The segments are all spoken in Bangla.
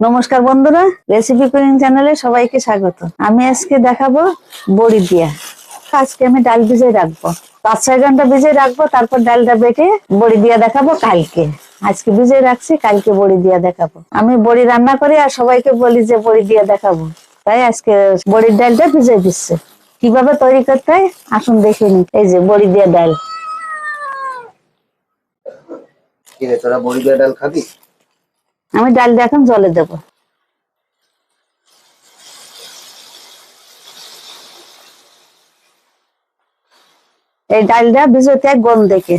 নমস্কার বন্ধুরা রেসিপি কুকিং চ্যানেলে সবাইকে স্বাগত। আমি আজকে দেখাবো বড়ি দিয়া। আজকে আমি ডাল ভিজে রাখব। পাঁচ ছয় ঘণ্টা ভিজে রাখব, তারপর ডালটা বেটে বড়ি দিয়া দেখাবো কালকে। আজকে ভিজে রাখছি, কালকে বড়ি দিয়া দেখাবো। আমি বড়ি রান্না করি আর সবাইকে বলি যে বড়ি দিয়া দেখাবো। তাই আজকে বড়ির ডালটা ভিজে দিচ্ছে। কীভাবে তৈরি করতে হয়, আসুন দেখে নি এই যে বড়ি দিয়া ডাল। তোরা বড়ি দিয়ে ডাল খাবি? আমি ডালটা এখন জলে দেবো। এই ডালটা ভিজোতে গম দেখে।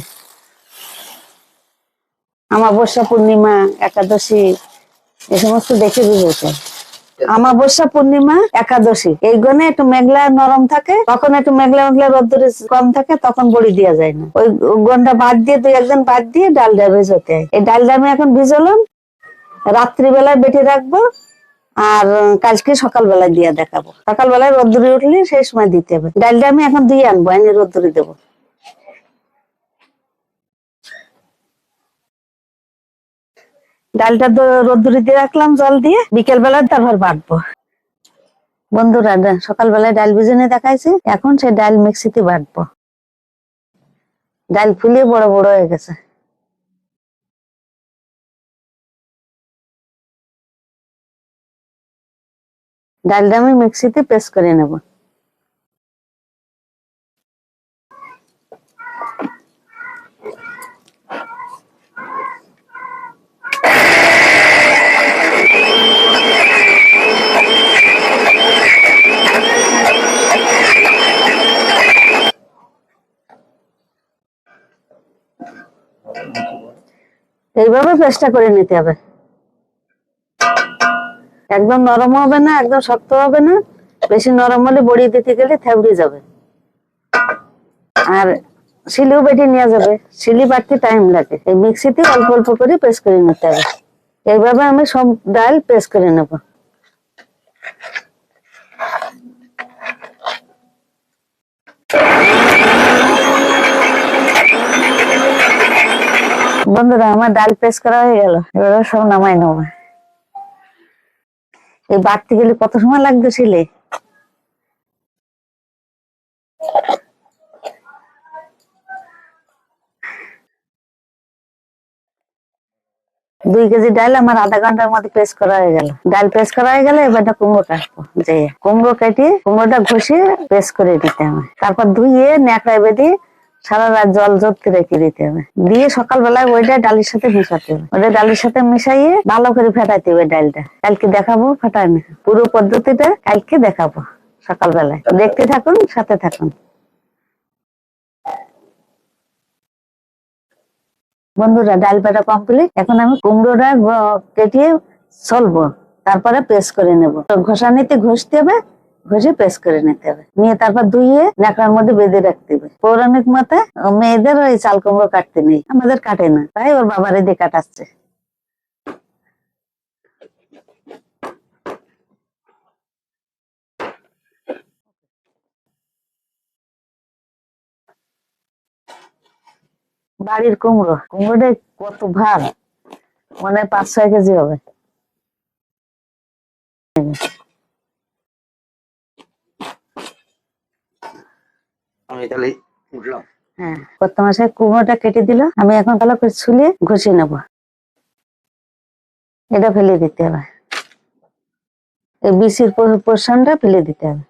আমাবস্যা পূর্ণিমা, একাদশী এই সমস্ত দেখে ভিজোতে আমাবস্যা পূর্ণিমা, একাদশী, এই গনে একটু মেঘলা নরম থাকে, তখন একটু মেঘলা মেঘলা রোদ্দুর কম থাকে, তখন বড়ি দেওয়া যায় না। ওই গনটা বাদ দিয়ে দুই একজন বাদ দিয়ে ভিজোতে হয় এই ডালটা আমি এখন ভিজলাম রাত্রিবেলায় বেটে রাখব আর কালকে সকালবেলায় দিয়ে দেখাবো। সকালবেলায় রোদ্দুরি উঠলে সেই সময় দিতে হবে। ডালটা আমি এখন দিয়ে আনব, এনে রোদ্দুরে দেবো। ডালটা রোদ্দুরে দিয়ে রাখলাম, জল দিয়ে বিকেল বেলায় তারপর বাটবো। বন্ধুরা সকালবেলায় ডাল ভিজনে দেখাইছি, এখন সেই ডাল মিক্সিতে বাটবো। ডাল ফুলিয়ে বড় বড় হয়ে গেছে। ডালটা আমি মিক্সিতে পেস্ট করে নেব। এইভাবে পেস্টটা করে নিতে হবে। একদম নরম হবে না, একদম শক্ত হবে না। বেশি নরম হলে বড়ি দিতে গেলে থেবড়ে যাবে। আর শিলিও বেটে নেওয়া যাবে। শিলি বাটতে টাইম লাগে। এই মিক্সিতে অল্প অল্প করে পেস্ট করে নিতে হবে। এইভাবে আমি সব ডাল পেস্ট করে নেব। বন্ধুরা, আমার ডাল পেস্ট করা হয়ে গেল। এবার সব নামাই নেব। এই বাড়তে গেলে কত সময় লাগবে ছিলে? দুই কেজি ডাল আমার আধা ঘণ্টার মধ্যে পেস্ট করা হয়ে গেল। ডাল পেস্ট করা হয়ে গেলে এবার কুমড়ো কাটবো যে কুমড়ো কেটে কুমড়োটা ঘষে প্রেস করে দিতে হবে। তারপর ধুয়ে ন্যাকড়ায় বেঁধে সারা রাত জল জড়তে রেখে দিতে হবে। দিয়ে সকালবেলায় ওইটা ডালের সাথে মিশাতে হবে। ওইটা ডালের সাথে মিশাইয়ে ভালো করে ফেটাইতে হবে ডালটা। কালকে দেখাবো ফেটাই না। পুরো পদ্ধতিটা কালকে দেখাবো সকালবেলায়। দেখতে থাকুন, সাথে থাকুন। বন্ধুরা, ডাল পাটা কমপ্লিট এখন আমি কুমড়োটা কেটে চলবো তারপরে পেস্ট করে নেব। নেব ঘষানিতে ঘষতে হবে, ঘষে পেস্ট করে নিতে হবে। নিয়ে তারপর ধুইয়ে ন্যাকড়ার মধ্যে বেঁধে রাখতে পৌরাণিক মতে, মেয়েদের ওই চাল কুমড়ো কাটতে নেই, আমাদের কাটে না। তাই ওর বাবার দিয়ে কাটাচ্ছে। বাড়ির কুমড়ো। কুমড়োটা কত ভার? মানে পাঁচ, ছয় কেজি হবে। আমি তাহলে হ্যাঁ কুমড়োটা কেটে দিল, আমি এখন ভালো করে ছুলে ঘষে নেব। এটা ফেলে দিতে হবে। এই ফেলে দিতে হবে।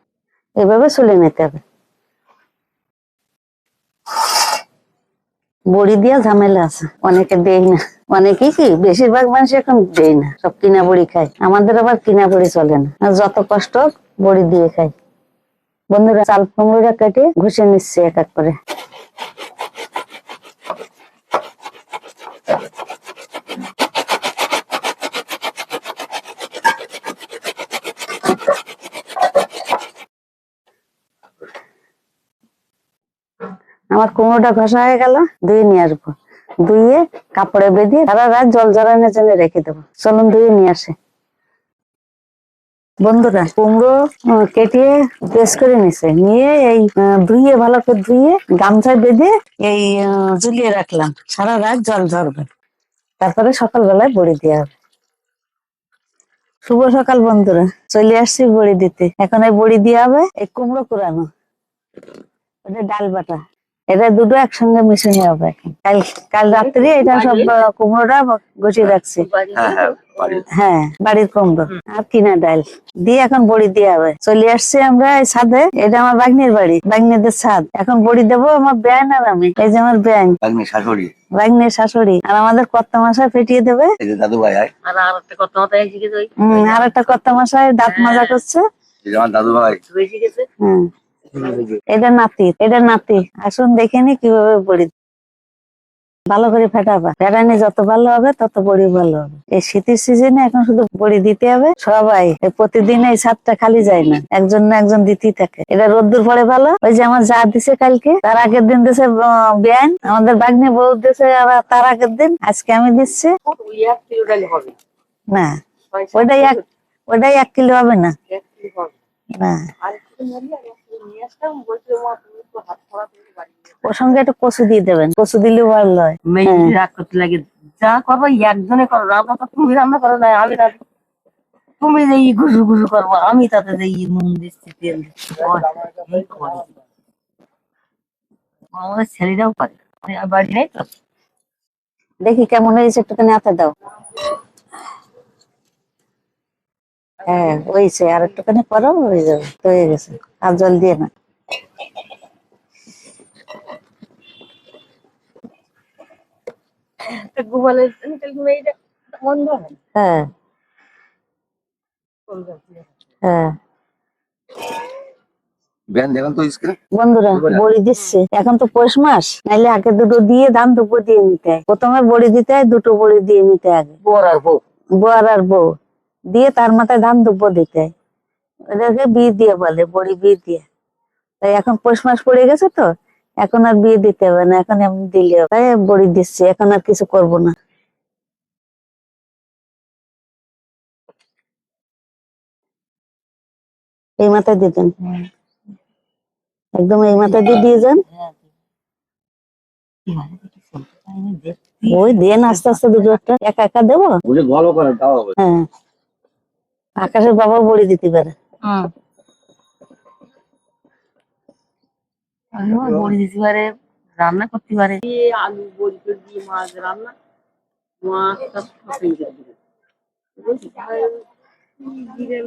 এভাবে ছুলে নিতে হবে। বড়ি দিয়া ঝামেলা আছে। অনেকে দেয় না। অনেকেই কি, বেশিরভাগ মানুষ এখন দেয় না। সব কিনা বড়ি খায়। আমাদের আবার কিনা বড়ি চলে না। যত কষ্ট বড়ি দিয়ে খাই বন্ধুরা চাল কুমড়োটা কেটে ঘষে নিচ্ছে এক এক করে। আমার কুমড়োটা ঘষা হয়ে গেল, ধুয়ে নিয়ে আসব। ধুয়ে কাপড়ে বেঁধে সারা রাত জল জড়ানোর জন্য রেখে দেবো। চলুন ধুয়ে নিয়ে আসে। বন্ধুরা কুমড়ো কেটে পেস্ট করে নিছে। নিয়ে এই ধুয়ে, ভালো করে ধুয়ে গামছায় বেঁধে এই ঝুলিয়ে রাখলাম। সারা রাত জল ঝরবে। তারপরে সকালবেলায় বড়ি দেওয়া হবে। শুভ সকাল বন্ধুরা। চলে আসছি বড়ি দিতে। এখন এই বড়ি দিয়ে হবে এই কুমড়ো কুড়ানো। ওটা ডাল বাটা। এটা দুটো একসঙ্গে মিশিয়ে হবে। কাল কাল রাত্রি এটা সব কুমড়োটা গুছিয়ে রাখছি। হ্যাঁ হ্যাঁ হ্যাঁ বাড়ির কুমড়ো। আর কিনা ডাল। দিয়ে এখন বড়ি দিয়ে হবে। চলে আসছি আমরা এই ছাদে। এটা আমার বাগনির বাড়ি বাগনিদের ছাদ। এখন বড়ি দেবো আমার ব্যান আর আমি। এই যে আমার ব্যান বাগনি শাশুড়ি। বাগনির শাশুড়ি। আর আমাদের মশাই ফেটিয়ে দেবে। এই দাদু ভাই আর আর একটা মশাই দাঁত মাজা করছে। দাদু ভাই হ্যাঁ এটা নাতি এটা নাতি। আসুন দেখে নি কীভাবে বড়ি ভালো করে ফেটাবা। ফেটানি যত ভালো হবে তত বড়ি ভালো হবে। এই শীতের সিজনে এখন শুধু বড়ি দিতে হবে সবাই। প্রতিদিন এই ছাদটা খালি যায় না। একজন না একজন দিতেই থাকে। এটা রোদ্দুর পরে ভালো। ওই যে আমার যা দিছে কালকে তার আগের দিন দিছে ব্যান আমাদের বাগনি বউ দিছে আবার তার আগের দিন। আজকে আমি দিচ্ছি। না। ওইটাই এক ওইটাই এক কিলো হবে না। এক কিলো হবে। না। ওর সঙ্গে একটু কচু দিয়ে দেবেন। কচু দিলেও ভালো হয়। মেয়ে রাগ করতে লাগে। যা করব একজনে করো রান্না তো তুমি রান্না করো না আমি রান্না তুমি যে ই ঘুষু ঘুষু করব আমি তাতে যে ই নুন দিচ্ছি তেল দিচ্ছি। আমাদের ছেলেরাও পারে বাড়ি নেই তো। দেখি কেমন হয়েছে একটুখানি হাতে দাও। হ্যাঁ হয়েছে আর একটুখানি করো হয়ে যাবে তো হয়ে গেছে। আর জল দিয়ে না। বন্ধ হয়? হ্যাঁ। হ্যাঁ বন্ধুরা বড়ি দিচ্ছে। এখন তো পৌষ মাস নাইলে আগে দুটো দিয়ে ধান দুপুর দিয়ে নিতে হয়। প্রথমে বড়ি দিতে হয় দুটো বড়ি দিয়ে নিতে হয় আগে। বর আর বউ। বর আর বউ। দিয়ে তার মাথায় ধান দুব্বো দিতে হয়। ওটাকে বিয়ে দিয়ে বলে বড়ি বিয়ে দিয়ে। তাই এখন পৌষ মাস পড়ে গেছে তো এখন আর বিয়ে দিতে হবে না এখন এমনি দিলে। তাই বড়ি দিচ্ছি এখন আর কিছু করব না। এই মাথায় দিতেন একদম এই মাথায় দিয়ে দিয়ে যান। ওই দেন আস্তে আস্তে দুটো একটা। একা একা দেবো? হ্যাঁ। আকাশের বাবা বড়ি দিতে পারে। বড়ি দিতে পারে রান্না করতে পারে আলু বড়ি করে দিয়ে মাছ রান্না মাছটা ফসাই করে দিবে জিরে।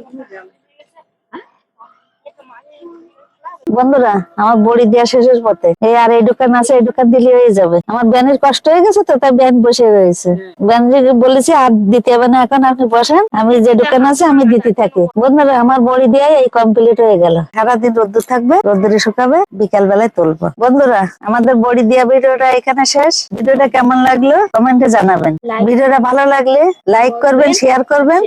বন্ধুরা আমার বড়ি দেওয়া শেষের পথে। এই আর এই দোকান আছে এই দোকান দিলে হয়ে যাবে। আমার ব্যানের কষ্ট হয়ে গেছে তো তাই ব্যান বসে রয়েছে। ব্যান বলেছি আর দিতে হবে না এখন আপনি বসেন। আমি যে দোকান আছে আমি দিতে থাকি। বন্ধুরা আমার বড়ি দেওয়াই এই কমপ্লিট হয়ে গেল। সারাদিন রোদ্দুর থাকবে রোদ্দুরে শুকাবে বিকাল বেলায় তুলবো। বন্ধুরা আমাদের বড়ি দেওয়া ভিডিওটা এখানে শেষ। ভিডিওটা কেমন লাগল কমেন্টে জানাবেন। ভিডিওটা ভালো লাগলে লাইক করবেন শেয়ার করবেন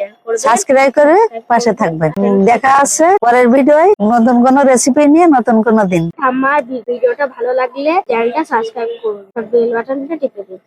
সাবস্ক্রাইব করে পাশে থাকবেন। দেখা আছে পরের ভিডিওয়। নতুন কোন রেসিপি নিয়ে নতুন কোনো দিন। আমার ভিডিওটা ভালো লাগলে চ্যানেলটা সাবস্ক্রাইব করুন। বেল বাটনটা টিপে দিন।